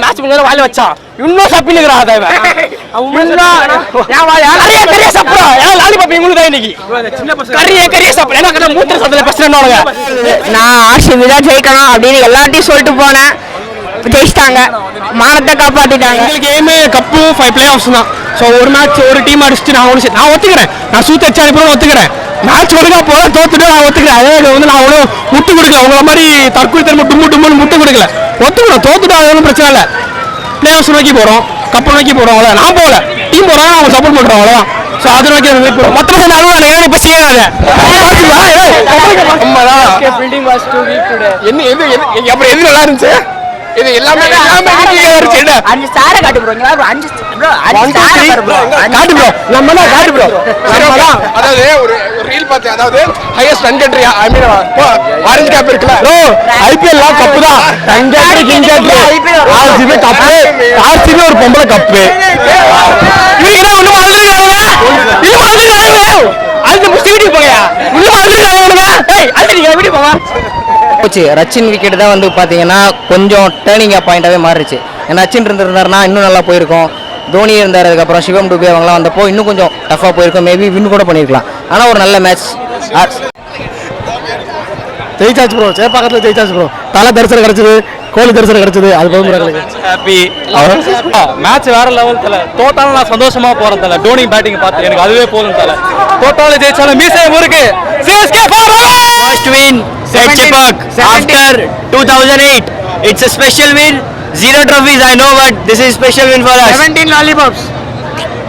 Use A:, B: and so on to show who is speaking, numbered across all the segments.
A: Match வாயில வச்சான் இன்னும் சப்பினுக்குறா அதை கறிய சாப்பிடுறா ஏன் லாலிபாப் இவங்களுக்கு தான் இன்னைக்கு கறிய கறிய சாப்பிடு ஏன்னா மூத்திர சத்துல
B: நான் ஆர்சிபி தான் ஜெயிக்கணும் அப்படின்னு எல்லாத்தையும் சொல்லிட்டு போனேன் ஜெயிச்சிட்டாங்க மானத்தை காப்பாத்திட்டாங்க
A: எங்களுக்கு எய்மே கப்பு ஃபைவ் பிளே ஆஃப்ஸ் தான் ஸோ ஒரு மேட்ச் ஒரு டீம் அடிச்சுட்டு நான் ஒன்று நான் ஒத்துக்கிறேன் நான் சூத்த அடிச்சு அனுப்பி ஒத்துக்கிறேன் மேட்ச் ஒழுங்கா போல தோத்துட்டு நான் ஒத்துக்கிறேன் அதே இது வந்து நான் அவ்வளோ முட்டு கொடுக்கல. உங்கள மாதிரி தற்கொலை தரமா டும்மு டும்முன்னு முட்டு கொடுக்கல. ஒத்துக்கணும். தோத்துட்டு அது ஒன்றும் பிரச்சனை இல்லை. பிளே ஆஃப்ஸ் நோக்கி போகிறோம் கப்பு நோக்கி போகிறோம் அவ்வளோ நான் போகல. டீம் போகிறாங்க அவங்க சப்போர்ட் பண்ணுறோம் அவ்வளோதான் ஸோ அது நோக்கி போகிறோம் மொத்தமாக சேர்ந்து அழுவாங்க ஏன்னா இப்போ செய்யாத என்ன எது அப்புறம் எது நல்லா இருந்துச்சு? இது எல்லாமே எல்லாமே நீங்க இருந்துச்சு என்ன?
B: அஞ்சு காட்டு bro, அஞ்சு. காட்டு
A: காட்டு ப்ரோ நம்ம காட்டு
C: அதாவது பார்த்தேன் அதாவது highest run country I mean orange cap இருக்குல்ல?
A: ப்ரோ ஐபிஎல் கப்பு தான் தங்கட்ரி கிங்கட்ரி ஆர்சிபி கப்பு ஆர்சிபி ஒரு பொம்பளை கப்பு இவங்க அழுதுறாங்க இன்னும் அழுதுறாங்க அழுது முடிச்சு வீட்டுக்கு போங்கயா இன்னும் அழுதுறாங்க ஏய் அழுதுறீங்க வீட்டுக்கு போங்க
D: போச்சு ரச்சின் விக்கெட் தான் வந்து பார்த்தீங்கன்னா கொஞ்சம் டேர்னிங் பாயிண்டாகவே மாறிடுச்சு ஏன்னா ரச்சின் இருந்திருந்தாருன்னா இன்னும் நல்லா போயிருக்கும். தோனி இருந்தார் அதுக்கப்புறம் சிவம் டுபே அவங்களாம் வந்தப்போ இன்னும் கொஞ்சம் டஃப்பாக போயிருக்கும். மேபி வின் கூட பண்ணியிருக்கலாம். ஆனால் ஒரு நல்ல மேட்ச்
A: ஜெயிச்சாச்சு ப்ரோ சேப்பாக்கத்தில் ஜெயிச்சாச்சு ப்ரோ தலை தரிசனம் கிடைச்சது கோழி தரிசனம் கிடைச்சது அது போதும்
E: ஹாப்பி மேட்ச் வேற லெவல் தல. தோட்டாலும் நான் சந்தோஷமா போறேன் தல. டோனி பேட்டிங் பார்த்து எனக்கு அதுவே போதும் தல. தோட்டாலும் ஜெயிச்சாலும் மீசை முறுக்கு. CSK
D: First win at Chepak after 2008. It's a special win. Zero trophies, I know, but this is special win for us.
B: 17 lollipops.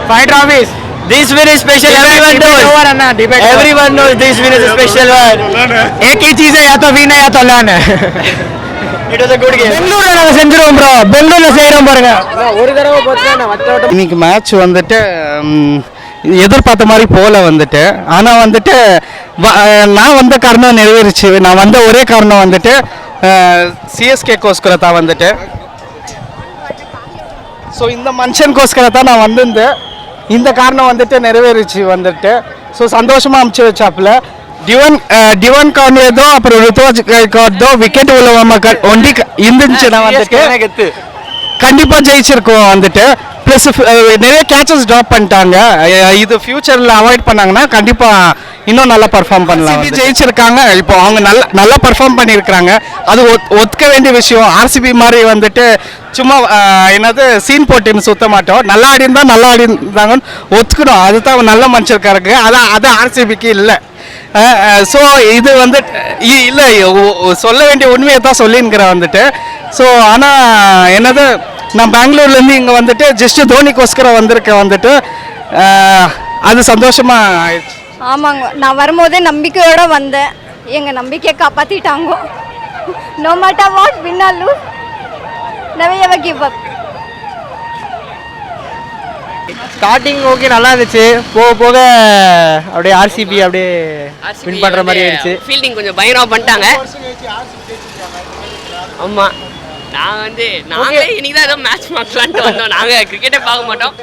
B: Five trophies.
D: This win is special. Everyone knows.
B: over, Anna, debate over.
D: Everyone knows this win is a special one.
B: एक ही चीज है या तो win है या तो learn है.
D: It was a good game.
A: பெங்களூர்ல நாங்க செஞ்சிருவோம் ப்ரோ பெங்களூர்ல செய்யறோம் பாருங்க
C: இன்னைக்கு மேட்ச் வந்துட்டு ம், எதிர்பார்த்த மாதிரி போல வந்துட்டு ஆனால் வந்துட்டு வ- நான் வந்த காரணம் நிறைவேறிச்சு நான் வந்த ஒரே காரணம் வந்துட்டு சிஎஸ்கேக்கோஸ்கர தான் வந்துட்டு ஸோ இந்த மனுஷனுக்கோஸ்கர தான் நான் வந்திருந்தேன். இந்த காரணம் வந்துட்டு நிறைவேறிச்சு வந்துட்டு. ஸோ சந்தோஷமாக அமுச்சு வச்சாப்புல. டிவன் டிவன் கான்வேதோ அப்புறம் ருத்துவாஜ் கார்தோ விக்கெட் உள்ள ஒண்டி இருந்துச்சுன்னா வந்துட்டு. கண்டிப்பா ஜெயிச்சிருக்கோம் வந்துட்டு. ப்ளஸ் நிறைய கேச்சஸ் ட்ராப் பண்ணிட்டாங்க. இது ஃபியூச்சரில் அவாய்ட் பண்ணாங்கன்னா கண்டிப்பா இன்னும் நல்லா பர்ஃபார்ம் பண்ணலாம். ஜெயிச்சிருக்காங்க. இப்போ அவங்க நல்ல நல்லா பர்ஃபார்ம் பண்ணியிருக்காங்க அது ஒத்- ஒத்துக்க வேண்டிய விஷயம். ஆர்சிபி மாதிரி வந்துட்டு சும்மா என்னது சீன் போட்டுன்னு சுத்த மாட்டோம். நல்லா ஆடி இருந்தா நல்லா ஆடி இருந்தாங்கன்னு ஒத்துக்கணும். அதுதான் நல்ல மனுஷருக்காருக்கு அதான் அது ஆர்சிபிக்கு இல்லை. ஸோ இது வந்து இ- இல்லை ஒ- ஒ- சொல்ல வேண்டிய உண்மையை தான் சொல்லிங்கிறேன் வந்துட்டு. ஸோ ஆனால் என்னது நான் பெங்களூர்லேருந்து இங்கே வந்துட்டு ஜஸ்ட் தோனிக்கோஸ்கரம் வந்திருக்கேன் வந்துட்டு. அது சந்தோஷமா ஆயிடுச்சு.
F: ஆமாங்க. நான் வரும்போதே நம்பிக்கையோட வந்தேன். எங்க நம்பிக்கையை காப்பாத்திட்டாங்க. No matter what win or lose give up
B: starting okay நல்லா இருந்துச்சு. போக போக அப்படியே ஆர்சிபி அப்படியே வின் பண்ற மாதிரி ஆயிடுச்சு
G: ஃபீல்டிங் கொஞ்சம் பயங்கரமா பண்ணிட்டாங்க. ஆமா. நான் வந்து நாங்களே இன்னைக்கு தான் ஏதோ மேட்ச் பார்க்கலான்ட்டு வந்தோம். நாங்க கிரிக்கெட்டே பார்க்க மாட்டோம்.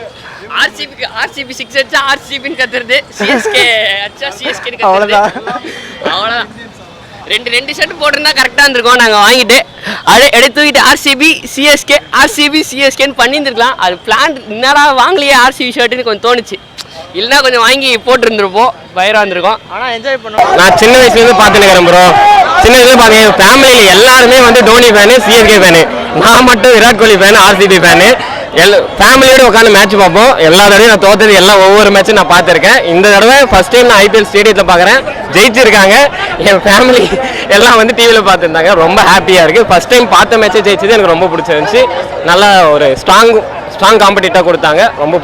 G: ஆர்சிபிக்கு ஆர்சிபி சிக்ஸ் அடிச்சா ஆர்சிபின்னு கத்துறது சிஎஸ்கே அடிச்சா சிஎஸ்கேன்னு கத்துறது. அவ்வளோதான் ரெண்டு ரெண்டு ஷர்ட் போட்டிருந்தா கரெக்டாக இருந்திருக்கோம். நாங்கள் வாங்கிட்டு அதை எடுத்து தூக்கிட்டு ஆர்சிபி சிஎஸ்கே ஆர்சிபி சிஎஸ்கேன்னு பண்ணியிருந்துருக்கலாம். அது பிளான் என்னடா வாங்கலையே ஆர்சிபி ஷர்ட்டுன்னு கொஞ்சம் தோணுச்சு. இல்லைன்னா கொஞ்சம் வாங்கி போட்டிருந்துருப்போம். பயிராக இருந்திருக்கோம்.
B: ஆனா என்ஜாய் பண்ணோம்
A: நான் சின்ன வயசுல இருந்து பார்த்துருக்கிறேன் ப்ரோ சின்ன வயசுல பாத்தீங்க ஃபேமிலியில எல்லாருமே வந்து தோனி ஃபேனு சிஎஸ்கே ஃபேனு நான் மட்டும் Virat Kohli fan RCB fan L ஃபேமிலியோடு உட்காந்து மேட்ச் பார்ப்போம். எல்லா தடவையும் நான் தோத்தது எல்லா ஒவ்வொரு மேட்சும் நான் பார்த்துருக்கேன். இந்த தடவை ஃபர்ஸ்ட் டைம் நான் ஐபிஎல் ஸ்டேடியத்தில் பார்க்குறேன். ஜெயிச்சிருக்காங்க. என் ஃபேமிலி எல்லாம் வந்து டிவியில் பார்த்துருந்தாங்க. ரொம்ப ஹாப்பியாக இருக்குது ஃபர்ஸ்ட் டைம் பார்த்த மேட்ச்சே ஜெயிச்சது எனக்கு ரொம்ப பிடிச்சிருந்துச்சி. நல்லா ஒரு ஸ்ட்ராங் ஸ்ட்ராங் காம்படிட்டாக கொடுத்தாங்க. ரொம்ப பிடிச்சி